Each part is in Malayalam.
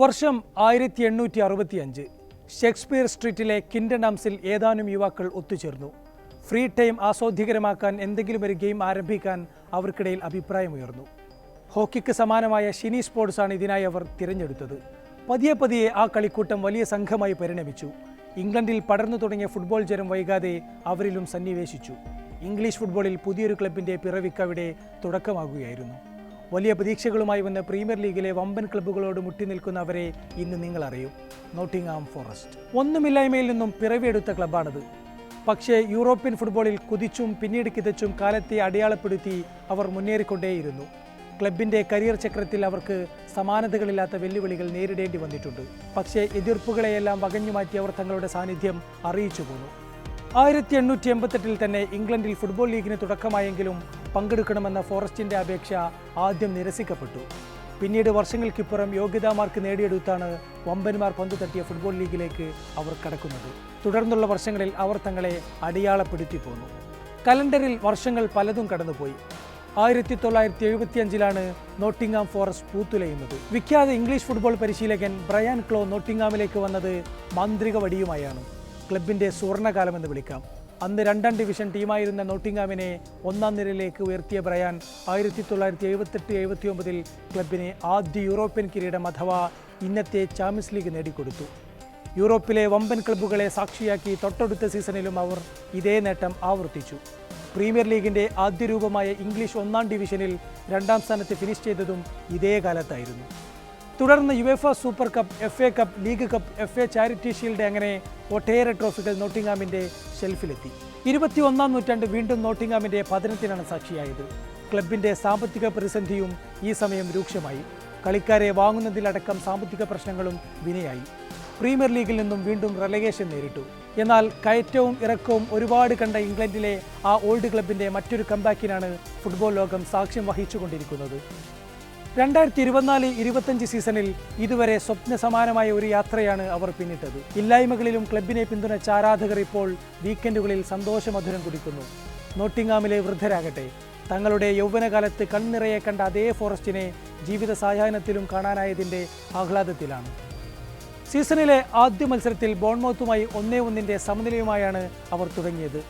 വർഷം ആയിരത്തി എണ്ണൂറ്റി അറുപത്തിയഞ്ച് ഷേക്സ്പിയർ സ്ട്രീറ്റിലെ കിൻഡംസിൽ ഏതാനും യുവാക്കൾ ഒത്തുചേർന്നു. ഫ്രീ ടൈം ആസ്വാദ്യകരമാക്കാൻ എന്തെങ്കിലും ഒരു ഗെയിം ആരംഭിക്കാൻ അവർക്കിടയിൽ അഭിപ്രായമുയർന്നു. ഹോക്കിക്ക് സമാനമായ ഷിനി സ്പോർട്സാണ് ഇതിനായി അവർ തിരഞ്ഞെടുത്തത്. പതിയെ പതിയെ ആ കളിക്കൂട്ടം വലിയ സംഘമായി പരിണമിച്ചു. ഇംഗ്ലണ്ടിൽ പടർന്നു തുടങ്ങിയ ഫുട്ബോൾ ജനം വൈകാതെ അവരിലും സന്നിവേശിച്ചു. ഇംഗ്ലീഷ് ഫുട്ബോളിൽ പുതിയൊരു ക്ലബിന്റെ പിറവിക്കവിടെ തുടക്കമാകുകയായിരുന്നു. വലിയ പ്രതീക്ഷകളുമായി വന്ന പ്രീമിയർ ലീഗിലെ വമ്പൻ ക്ലബ്ബുകളോട് മുട്ടി നിൽക്കുന്നവരെ ഇന്ന് നിങ്ങൾ അറിയും. Nottingham Forest. ഒന്നുമില്ലായ്മയിൽ നിന്നും പിറവിയെടുത്ത ക്ലബ്ബാണിത്. പക്ഷേ യൂറോപ്യൻ ഫുട്ബോളിൽ കുതിച്ചും പിന്നീട് കിതച്ചും കാലത്തെ അടയാളപ്പെടുത്തി അവർ മുന്നേറിക്കൊണ്ടേയിരുന്നു. ക്ലബിന്റെ കരിയർ ചക്രത്തിൽ അവർക്ക് സമാനതകളില്ലാത്ത വെല്ലുവിളികൾ നേരിടേണ്ടി വന്നിട്ടുണ്ട്. പക്ഷേ എതിർപ്പുകളെയെല്ലാം വകഞ്ഞു മാറ്റി അവർ തങ്ങളുടെ സാന്നിധ്യം അറിയിച്ചു പോന്നു. ആയിരത്തി എണ്ണൂറ്റി എൺപത്തെട്ടിൽ തന്നെ ഇംഗ്ലണ്ടിൽ ഫുട്ബോൾ ലീഗിന് തുടക്കമായെങ്കിലും പങ്കെടുക്കണമെന്ന ഫോറസ്റ്റിന്റെ അപേക്ഷ ആദ്യം നിരസിക്കപ്പെട്ടു. പിന്നീട് വർഷങ്ങൾക്കിപ്പുറം യോഗ്യതാ മാർക്ക് നേടിയെടുത്താണ് വമ്പന്മാർ പന്തു തട്ടിയ ഫുട്ബോൾ ലീഗിലേക്ക് അവർ കടക്കുന്നത്. തുടർന്നുള്ള വർഷങ്ങളിൽ അവർ തങ്ങളെ അടയാളപ്പെടുത്തി പോന്നു. കലണ്ടറിൽ വർഷങ്ങൾ പലതും കടന്നുപോയി. ആയിരത്തി തൊള്ളായിരത്തി എഴുപത്തിയഞ്ചിലാണ് നോട്ടിംഗാം ഫോറസ്റ്റ് പൂത്തുലയുന്നത്. വിഖ്യാത ഇംഗ്ലീഷ് ഫുട്ബോൾ പരിശീലകൻ ബ്രയാൻ ക്ലോ നോട്ടിംഗാമിലേക്ക് വന്നത് മാന്ത്രിക വടിയുമായാണ്. ക്ലബിന്റെ സുവർണകാലമെന്ന് വിളിക്കാം. അന്ന് രണ്ടാം ഡിവിഷൻ ടീമായിരുന്ന നോട്ടിംഗാമിനെ ഒന്നാം നിരയിലേക്ക് ഉയർത്തിയ ബ്രയാൻ ആയിരത്തി തൊള്ളായിരത്തി എഴുപത്തെട്ട് എഴുപത്തി ഒമ്പതിൽ ക്ലബിന് ആദ്യ യൂറോപ്യൻ കിരീടം അഥവാ ഇന്നത്തെ ചാമ്പ്യൻസ് ലീഗ് നേടിക്കൊടുത്തു. യൂറോപ്പിലെ വമ്പൻ ക്ലബ്ബുകളെ സാക്ഷിയാക്കി തൊട്ടടുത്ത സീസണിലും അവർ ഇതേ നേട്ടം ആവർത്തിച്ചു. പ്രീമിയർ ലീഗിന്റെ ആദ്യ രൂപമായ ഇംഗ്ലീഷ് ഒന്നാം ഡിവിഷനിൽ രണ്ടാം സ്ഥാനത്ത് ഫിനിഷ് ചെയ്തതും ഇതേ കാലത്തായിരുന്നു. തുടർന്ന് UEFA super cup F A cup league cup F A charity shield അങ്ങനെ ഒട്ടേറെ ട്രോഫികൾ നോട്ടിംഗാമിന്റെ ഷെൽഫിലെത്തി. ഇരുപത്തിയൊന്നാം നൂറ്റാണ്ട് വീണ്ടും നോട്ടിംഗാമിന്റെ പതനത്തിനാണ് സാക്ഷിയായത്. ക്ലബിന്റെ സാമ്പത്തിക പ്രതിസന്ധിയും ഈ സമയം രൂക്ഷമായി. കളിക്കാരെ വാങ്ങുന്നതിലടക്കം സാമ്പത്തിക പ്രശ്നങ്ങളും വിനയായി. പ്രീമിയർ ലീഗിൽ നിന്നും വീണ്ടും റെലഗേഷൻ നേരിട്ടു. എന്നാൽ കയറ്റവും ഇറക്കവും ഒരുപാട് കണ്ട ഇംഗ്ലണ്ടിലെ ആ ഓൾഡ് ക്ലബിന്റെ മറ്റൊരു കമ്പാക്കിനാണ് ഫുട്ബോൾ ലോകം സാക്ഷ്യം വഹിച്ചുകൊണ്ടിരിക്കുന്നത്. രണ്ടായിരത്തി ഇരുപത്തിനാല് ഇരുപത്തഞ്ച് സീസണിൽ ഇതുവരെ സ്വപ്ന സമാനമായ ഒരു യാത്രയാണ് അവർ പിന്നിട്ടത്. ഇല്ലായ്മകളിലും ക്ലബിനെ പിന്തുണച്ച ആരാധകർ ഇപ്പോൾ വീക്കെൻഡുകളിൽ സന്തോഷമധുരം കുടിക്കുന്നു. നോട്ടിങ്ങാമിലെ വൃദ്ധരാകട്ടെ. തങ്ങളുടെ യൗവനകാലത്ത് കൺനിറയെ കണ്ട അതേ ഫോറസ്റ്റിനെ ജീവിത സായാഹ്നത്തിലും കാണാനായതിന്റെ ആഹ്ലാദത്തിലാണ്. സീസണിലെ ആദ്യ മത്സരത്തിൽ ബോൺമൗത്തുമായി ഒന്നേ ഒന്നിന്റെ സമനിലയുമായാണ് അവർ തുടങ്ങിയത്.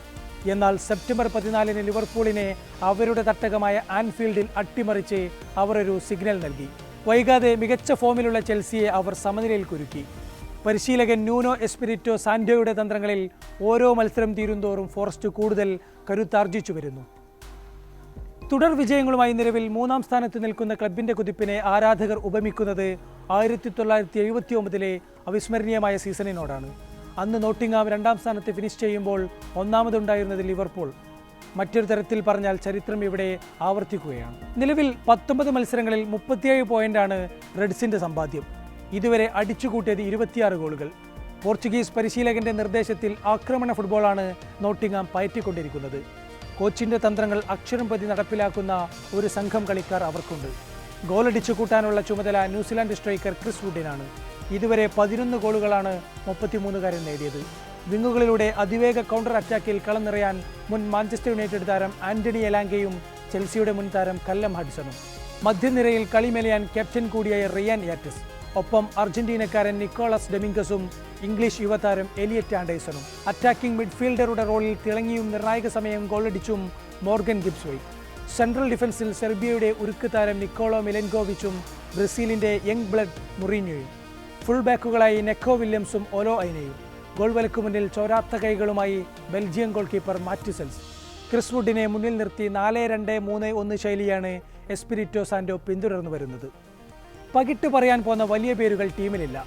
എന്നാൽ സെപ്റ്റംബർ പതിനാലിന് ലിവർപൂളിനെ അവരുടെ തട്ടകമായ ആൻഫീൽഡിൽ അട്ടിമറിച്ച് അവർ ഒരു സിഗ്നൽ നൽകി. വൈകാതെ മികച്ച ഫോമിലുള്ള ചെൽസിയെ അവർ സമനിലയിൽ കുരുക്കി. പരിശീലകൻ ന്യൂനോ എസ്പിരിറ്റോ സാൻഡോയുടെ തന്ത്രങ്ങളിൽ ഓരോ മത്സരം തീരുന്തോറും ഫോറസ്റ്റ് കൂടുതൽ കരുത്താർജിച്ചു വരുന്നു. തുടർ വിജയങ്ങളുമായി നിലവിൽ മൂന്നാം സ്ഥാനത്ത് നിൽക്കുന്ന ക്ലബിന്റെ കുതിപ്പിനെ ആരാധകർ ഉപമിക്കുന്നത് ആയിരത്തി തൊള്ളായിരത്തി എഴുപത്തി ഒമ്പതിലെ അവിസ്മരണീയമായ സീസണിനോടാണ്. അന്ന് നോട്ടിംഗാം രണ്ടാം സ്ഥാനത്ത് ഫിനിഷ് ചെയ്യുമ്പോൾ ഒന്നാമതുണ്ടായിരുന്നത് ലിവർപൂൾ. മറ്റൊരു തരത്തിൽ പറഞ്ഞാൽ ചരിത്രം ഇവിടെ ആവർത്തിക്കുകയാണ്. നിലവിൽ പത്തൊമ്പത് മത്സരങ്ങളിൽ മുപ്പത്തിയേഴ് പോയിന്റാണ് റെഡ്സിന്റെ സമ്പാദ്യം. ഇതുവരെ അടിച്ചുകൂട്ടിയത് ഇരുപത്തിയാറ് ഗോളുകൾ. പോർച്ചുഗീസ് പരിശീലകന്റെ നിർദ്ദേശത്തിൽ ആക്രമണ ഫുട്ബോളാണ് നോട്ടിംഗാം പയറ്റിക്കൊണ്ടിരിക്കുന്നത്. കോച്ചിന്റെ തന്ത്രങ്ങൾ അക്ഷരം പതി നടപ്പിലാക്കുന്ന ഒരു സംഘം കളിക്കാർ അവർക്കുണ്ട്. ഗോളടിച്ചു കൂട്ടാനുള്ള ചുമതല ന്യൂസിലാൻഡ് സ്ട്രൈക്കർ ക്രിസ് വുഡിനാണ്. ഇതുവരെ പതിനൊന്ന് ഗോളുകളാണ് മുപ്പത്തിമൂന്നുകാരൻ നേടിയത്. വിങ്ങുകളിലൂടെ അതിവേഗ കൗണ്ടർ അറ്റാക്കിൽ കളം നിറയാൻ മുൻ മാഞ്ചസ്റ്റർ യുണൈറ്റഡ് താരം ആന്റണി എലാങ്കയും ചെൽസിയുടെ മുൻ താരം കല്ലം ഹഡ്സണും. മധ്യനിരയിൽ കളിമെലയാൻ ക്യാപ്റ്റൻ കൂടിയായ റിയാൻ യാറ്റിസ്. ഒപ്പം അർജന്റീനക്കാരൻ നിക്കോളസ് ഡെമിംഗസും ഇംഗ്ലീഷ് യുവതാരം എലിയറ്റ് ആൻഡേഴ്സണും. അറ്റാക്കിംഗ് മിഡ്ഫീൽഡറുടെ റോളിൽ തിളങ്ങിയും നിർണായക സമയം ഗോളടിച്ചും മോർഗൻ ഗിബ്സ്വൈ. സെൻട്രൽ ഡിഫൻസിൽ സെർബിയയുടെ ഉരുക്ക് താരം നിക്കോളോ മിലൻകോവിച്ചും ബ്രസീലിന്റെ യങ് ബ്ലഡ് മുറീഞ്ഞോയും ഫുൾ ബാക്കുകളായി നെക്കോ വില്യംസും ഒലോ ഐനയും ഗോൾ വലക്കു മുന്നിൽ ചോരാത്ത കൈകളുമായി Belgium goalkeeper Matz Sels Chris വുഡിനെ മുന്നിൽ നിർത്തി നാല് രണ്ട് മൂന്ന് ഒന്ന് ശൈലിയാണ് എസ്പിരിറ്റോ സാന്റോ പിന്തുടർന്നു വരുന്നത്. പകിട്ട് പറയാൻ പോന്ന വലിയ പേരുകൾ ടീമിലില്ല.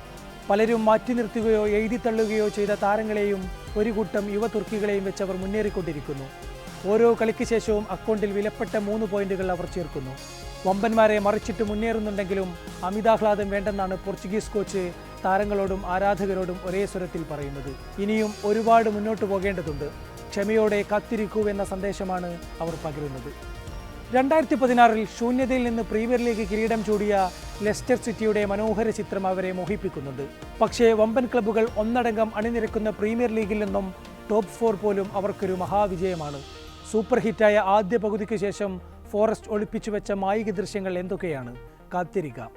പലരും മാറ്റി നിർത്തുകയോ എഴുതി തള്ളുകയോ ചെയ്ത താരങ്ങളെയും ഒരു കൂട്ടം യുവ തുർക്കികളെയും വെച്ചവർ മുന്നേറിക്കൊണ്ടിരിക്കുന്നു. ഓരോ കളിക്ക് ശേഷവും അക്കൗണ്ടിൽ വിലപ്പെട്ട മൂന്ന് പോയിന്റുകൾ അവർ ചേർക്കുന്നു. വമ്പന്മാരെ മറിച്ചിട്ട് മുന്നേറുന്നുണ്ടെങ്കിലും അമിതാഹ്ലാദം വേണ്ടെന്നാണ് പോർച്ചുഗീസ് കോച്ച് താരങ്ങളോടും ആരാധകരോടും ഒരേ സ്വരത്തിൽ പറയുന്നത്. ഇനിയും ഒരുപാട് മുന്നോട്ട് പോകേണ്ടതുണ്ട്. ക്ഷമയോടെ കാത്തിരിക്കൂ എന്ന സന്ദേശമാണ് അവർ പകരുന്നത്. രണ്ടായിരത്തി പതിനാറിൽ ശൂന്യതയിൽ നിന്ന് പ്രീമിയർ ലീഗ് കിരീടം ചൂടിയ ലെസ്റ്റർ സിറ്റിയുടെ മനോഹര ചിത്രം അവരെ മോഹിപ്പിക്കുന്നുണ്ട് പക്ഷേ വമ്പൻ ക്ലബ്ബുകൾ ഒന്നടങ്കം അണിനിരക്കുന്ന പ്രീമിയർ ലീഗിൽ നിന്നും ടോപ്പ് ഫോർ പോലും അവർക്കൊരു മഹാവിജയമാണ്. സൂപ്പർ ഹിറ്റായ ആദ്യ പകുതിക്ക് ശേഷം ഫോറസ്റ്റ് ഒളിപ്പിച്ചു വെച്ച മായിക ദൃശ്യങ്ങൾ എന്തൊക്കെയാണ്? കാത്തിരിക്കാം.